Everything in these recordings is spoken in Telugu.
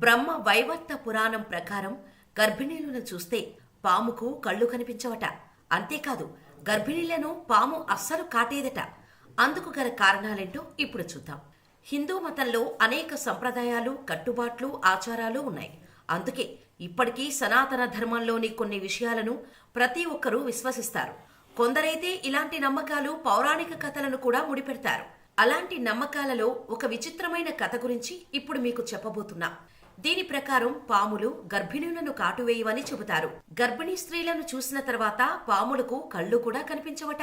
బ్రహ్మ వైవర్త పురాణం ప్రకారం గర్భిణీలను చూస్తే పాముకు కళ్ళు కనిపించవట. అంతేకాదు గర్భిణీలను పాము అస్సలు కాటేదట అందుకు గల కారణాలేంటో ఇప్పుడు చూద్దాం. హిందూ మతంలో అనేక సంప్రదాయాలు కట్టుబాట్లు ఆచారాలు ఉన్నాయి. అందుకే ఇప్పటికీ సనాతన ధర్మంలోని కొన్ని విషయాలను ప్రతి ఒక్కరూ విశ్వసిస్తారు. కొందరైతే ఇలాంటి నమ్మకాలు పౌరాణిక కథలను కూడా ముడిపెడతారు. అలాంటి నమ్మకాలలో ఒక విచిత్రమైన కథ గురించి ఇప్పుడు మీకు చెప్పబోతున్నా. దీని ప్రకారం పాములు గర్భిణులను కాటువేయవని చెబుతారు. గర్భిణీ స్త్రీలను చూసిన తర్వాత పాములకు కళ్ళు కూడా కనిపించవట.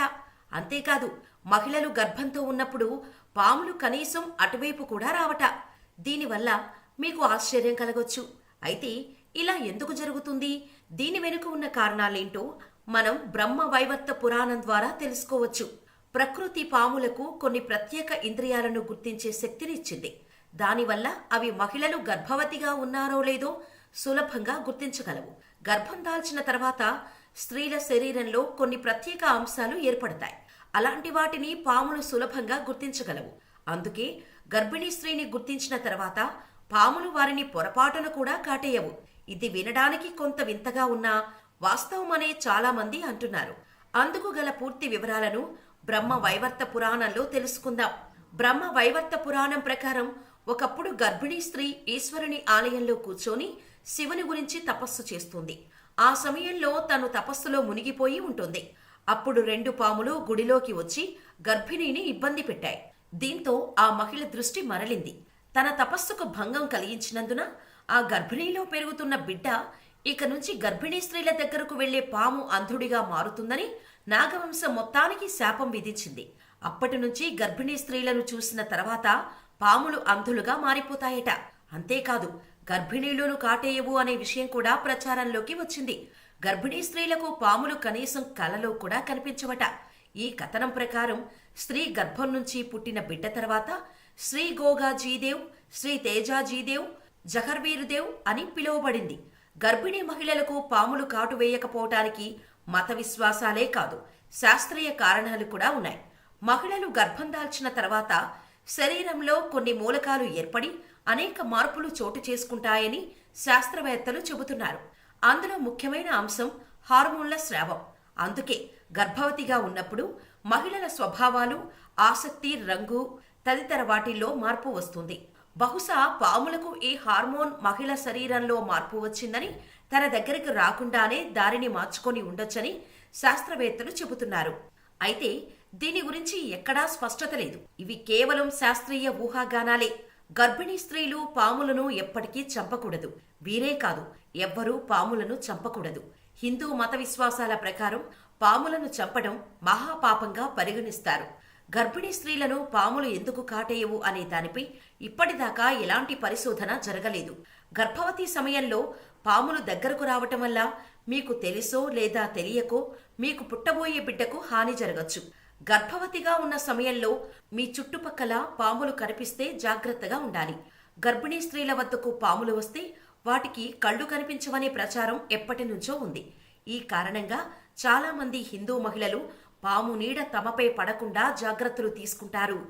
అంతేకాదు మహిళలు గర్భంతో ఉన్నప్పుడు పాములు కనీసం అటువైపు కూడా రావట. దీనివల్ల మీకు ఆశ్చర్యం కలగొచ్చు. అయితే ఇలా ఎందుకు జరుగుతుంది? దీని వెనుక ఉన్న కారణాలేంటో మనం బ్రహ్మ వైవర్త పురాణం ద్వారా తెలుసుకోవచ్చు. ప్రకృతి పాములకు కొన్ని ప్రత్యేక ఇంద్రియాలను గుర్తించే శక్తినిచ్చింది దానివల్ల అవి మహిళలు గర్భవతిగా ఉన్నారో లేదో సులభంగా గుర్తించగలవు. గర్భం దాల్చిన తర్వాత స్త్రీల శరీరంలో కొన్ని ప్రత్యేక అంశాలు ఏర్పడతాయి. అలాంటి వాటిని పాములు సులభంగా గుర్తించగలవు. అందుకే గర్భిణీ స్త్రీని గుర్తించిన తర్వాత పాములు వారిని పొరపాటున కూడా కాటేయవు. ఇది వినడానికి కొంత వింతగా ఉన్నా వాస్తవమనే చాలా మంది అంటున్నారు. అందుకు గల పూర్తి వివరాలను బ్రహ్మ వైవర్త పురాణంలో తెలుసుకుందాం. బ్రహ్మ వైవర్త పురాణం ప్రకారం ఒకప్పుడు గర్భిణీ స్త్రీ ఈశ్వరుని ఆలయంలో కూర్చొని శివుని గురించి తపస్సు చేస్తుంది. ఆ సమయంలో తను తపస్సులో మునిగిపోయి ఉంటుంది. అప్పుడు రెండు పాములు గుడిలోకి వచ్చి గర్భిణీని ఇబ్బంది పెట్టాయి. దీంతో ఆ మహిళ దృష్టి మరలింది. తన తపస్సుకు భంగం కలిగించినందున ఆ గర్భిణీలో పెరుగుతున్న బిడ్డ ఇక నుంచి గర్భిణీ స్త్రీల దగ్గరకు వెళ్ళే పాము అంధుడిగా మారుతుందని నాగవంశం మొత్తానికి శాపం విధించింది. అప్పటి నుంచి గర్భిణీ స్త్రీలను చూసిన తర్వాత పాములు అంధులుగా మారిపోతాయట. అంతేకాదు గర్భిణీలను కాటేయవు అనే విషయం కూడా ప్రచారంలోకి వచ్చింది. గర్భిణీ స్త్రీలకు పాములు కనీసం కలలో కూడా కనిపించవట. ఈ కథనం ప్రకారం స్త్రీ గర్భం నుంచి పుట్టిన బిడ్డ తర్వాత శ్రీ గోగాజీదేవ్ శ్రీ తేజాజీదేవ్ జహర్వీరుదేవ్ అని పిలువబడింది. గర్భిణీ మహిళలకు పాములు కాటు వేయకపోవటానికి మత విశ్వాసాలే కాదు శాస్త్రీయ కారణాలు కూడా ఉన్నాయి. మహిళలు గర్భం దాల్చిన తర్వాత శరీరంలో కొన్ని మూలకాలు ఏర్పడి అనేక మార్పులు చోటు చేసుకుంటాయని శాస్త్రవేత్తలు చెబుతున్నారు. అందులో ముఖ్యమైన అంశం హార్మోన్ల స్రావం. అందుకే గర్భవతిగా ఉన్నప్పుడు మహిళల స్వభావాలు ఆసక్తి రంగు తదితర వాటిల్లో మార్పు వస్తుంది. బహుశా పాములకు ఈ హార్మోన్ మహిళ శరీరంలో మార్పు వచ్చిందని తన దగ్గరికి రాకుండానే దారిని మార్చుకొని ఉండొచ్చని శాస్త్రవేత్తలు చెబుతున్నారు. అయితే దీని గురించి ఎక్కడా స్పష్టత లేదు. ఇవి కేవలం శాస్త్రీయ ఊహాగానాలే. గర్భిణీ స్త్రీలు పాములను ఎప్పటికీ చంపకూడదు. వీరే కాదు ఎవ్వరూ పాములను చంపకూడదు. హిందూ మత విశ్వాసాల ప్రకారం పాములను చంపడం మహాపాపంగా పరిగణిస్తారు. గర్భిణీ స్త్రీలను పాములు ఎందుకు కాటేయవు అనే దానిపై ఇప్పటిదాకా ఎలాంటి పరిశోధన జరగలేదు. గర్భవతి సమయంలో పాములు దగ్గరకు రావటం వల్ల మీకు తెలుసో లేదా తెలియకో మీకు పుట్టబోయే బిడ్డకు హాని జరగచ్చు. గర్భవతిగా ఉన్న సమయంలో మీ చుట్టుపక్కల పాములు కనిపిస్తే జాగ్రత్తగా ఉండాలి. గర్భిణీ స్త్రీల వద్దకు పాములు వస్తే వాటికి కళ్ళు కనిపించవనే ప్రచారం ఎప్పటి నుంచో ఉంది. ఈ కారణంగా చాలామంది హిందూ మహిళలు పాము నీడ తమపై పడకుండా జాగ్రత్తలు తీసుకుంటారు.